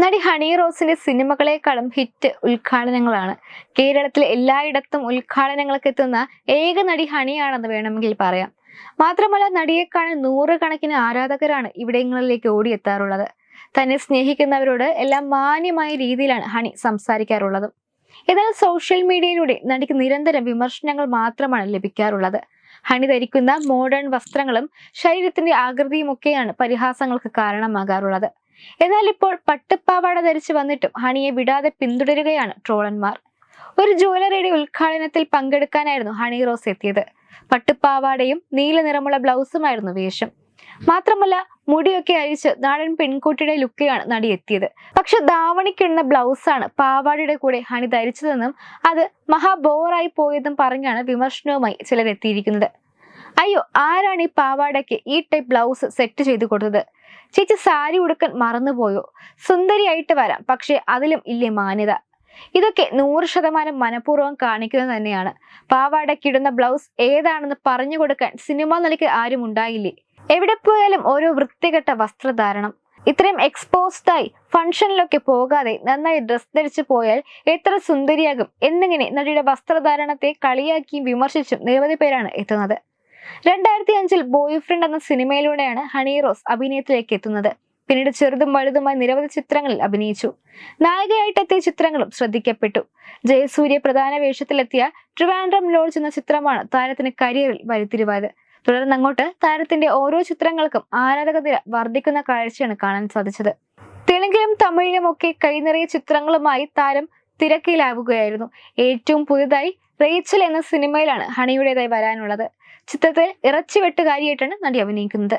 നടി honey റോസിന്റെ സിനിമകളെക്കാളും hit ഉദ്ഘാടനങ്ങളാണ്. കേരളത്തിലെ എല്ലായിടത്തും ഉദ്ഘാടനങ്ങൾക്ക് എത്തുന്ന ഏക നടി ഹണിയാണെന്ന് വേണമെങ്കിൽ പറയാം. മാത്രമല്ല നടിയെ കാണാൻ നൂറുകണക്കിന് ആരാധകരാണ് ഇവിടങ്ങളിലേക്ക് ഓടിയെത്താറുള്ളത്. തന്നെ സ്നേഹിക്കുന്നവരോട് എല്ലാം മാന്യമായ രീതിയിലാണ് ഹണി സംസാരിക്കാറുള്ളത്. എന്നാൽ സോഷ്യൽ മീഡിയയിലൂടെ നടിക്ക് നിരന്തരം വിമർശനങ്ങൾ മാത്രമാണ് ലഭിക്കാറുള്ളത്. ഹണി ധരിക്കുന്ന മോഡേൺ വസ്ത്രങ്ങളും ശരീരത്തിന്റെ ആകൃതിയുമൊക്കെയാണ് പരിഹാസങ്ങൾക്ക് കാരണമാകാറുള്ളത്. എന്നാൽ ഇപ്പോൾ പട്ടുപ്പാവാട ധരിച്ചു വന്നിട്ടും ഹണിയെ വിടാതെ പിന്തുടരുകയാണ് ട്രോളന്മാർ. ഒരു ജ്വല്ലറിയുടെ ഉദ്ഘാടനത്തിൽ പങ്കെടുക്കാനായിരുന്നു ഹണി റോസ് എത്തിയത്. പട്ടുപ്പാവാടയും നീല നിറമുള്ള ബ്ലൗസുമായിരുന്നു വേഷം. മാത്രമല്ല മുടിയൊക്കെ അഴിച്ച് നാടൻ പെൺകുട്ടിയുടെ ലുക്കിലാണ് നടി എത്തിയത്. പക്ഷെ ധാവണിക്കിടുന്ന ബ്ലൗസാണ് പാവാടയുടെ കൂടെ ഹണി ധരിച്ചതെന്നും അത് മഹാബോറായി പോയതെന്നും പറഞ്ഞാണ് വിമർശനവുമായി ചിലർ എത്തിയിരിക്കുന്നത് അയ്യോ ആരാണ് ഈ പാവാടയ്ക്ക് ഈ ടൈപ്പ് ബ്ലൗസ് സെറ്റ് ചെയ്ത് കൊടുത്തത്? ചേച്ചി സാരി ഉടുക്കാൻ മറന്നുപോയോ? സുന്ദരിയായിട്ട് വരാം പക്ഷെ അതിലും ഇല്ലേ മാന്യത? ഇതൊക്കെ നൂറ് ശതമാനം മനഃപൂർവം കാണിക്കുന്നത് തന്നെയാണ്. പാവാടക്കിടുന്ന ബ്ലൗസ് ഏതാണെന്ന് പറഞ്ഞു കൊടുക്കാൻ സിനിമ നിലയ്ക്ക് ആരും ഉണ്ടായില്ലേ? എവിടെ പോയാലും ഓരോ വൃത്തികെട്ട വസ്ത്രധാരണം. ഇത്രയും എക്സ്പോസ്ഡായി ഫംഗ്ഷനിലൊക്കെ പോകാതെ നന്നായി ഡ്രസ് ധരിച്ചു പോയാൽ എത്ര സുന്ദരിയാകും. എന്നിങ്ങനെ നടിയുടെ വസ്ത്രധാരണത്തെ കളിയാക്കിയും വിമർശിച്ചും നിരവധി പേരാണ് എത്തുന്നത്. രണ്ടായിരത്തി അഞ്ചിൽ ബോയ് ഫ്രണ്ട് എന്ന സിനിമയിലൂടെയാണ് ഹണി റോസ് അഭിനയത്തിലേക്ക് എത്തുന്നത്. പിന്നീട് ചെറുതും വലുതുമായി നിരവധി ചിത്രങ്ങളിൽ അഭിനയിച്ചു. നായികയായിട്ടെത്തിയ ചിത്രങ്ങളും ശ്രദ്ധിക്കപ്പെട്ടു. ജയസൂര്യ പ്രധാന വേഷത്തിലെത്തിയ ട്രിവാൻഡ്രം ലോഡ്ജ് എന്ന ചിത്രമാണ് താരത്തിന് കരിയറിൽ വഴിത്തിരിവായത്. തുടർന്ന് അങ്ങോട്ട് താരത്തിന്റെ ഓരോ ചിത്രങ്ങൾക്കും ആരാധക നില വർദ്ധിക്കുന്ന കാഴ്ചയാണ് കാണാൻ സാധിച്ചത്. തെലുങ്കിലും തമിഴിലും ഒക്കെ കൈനിറയ ചിത്രങ്ങളുമായി താരം തിരക്കിലാവുകയായിരുന്നു. ഏറ്റവും പുതുതായി റേച്ചൽ എന്ന സിനിമയിലാണ് ഹണിയുടേതായി വരാനുള്ളത്. ചിത്രത്തിൽ ഇറച്ചി വെട്ടുകാരിയായിട്ടാണ് നടി അഭിനയിക്കുന്നത്.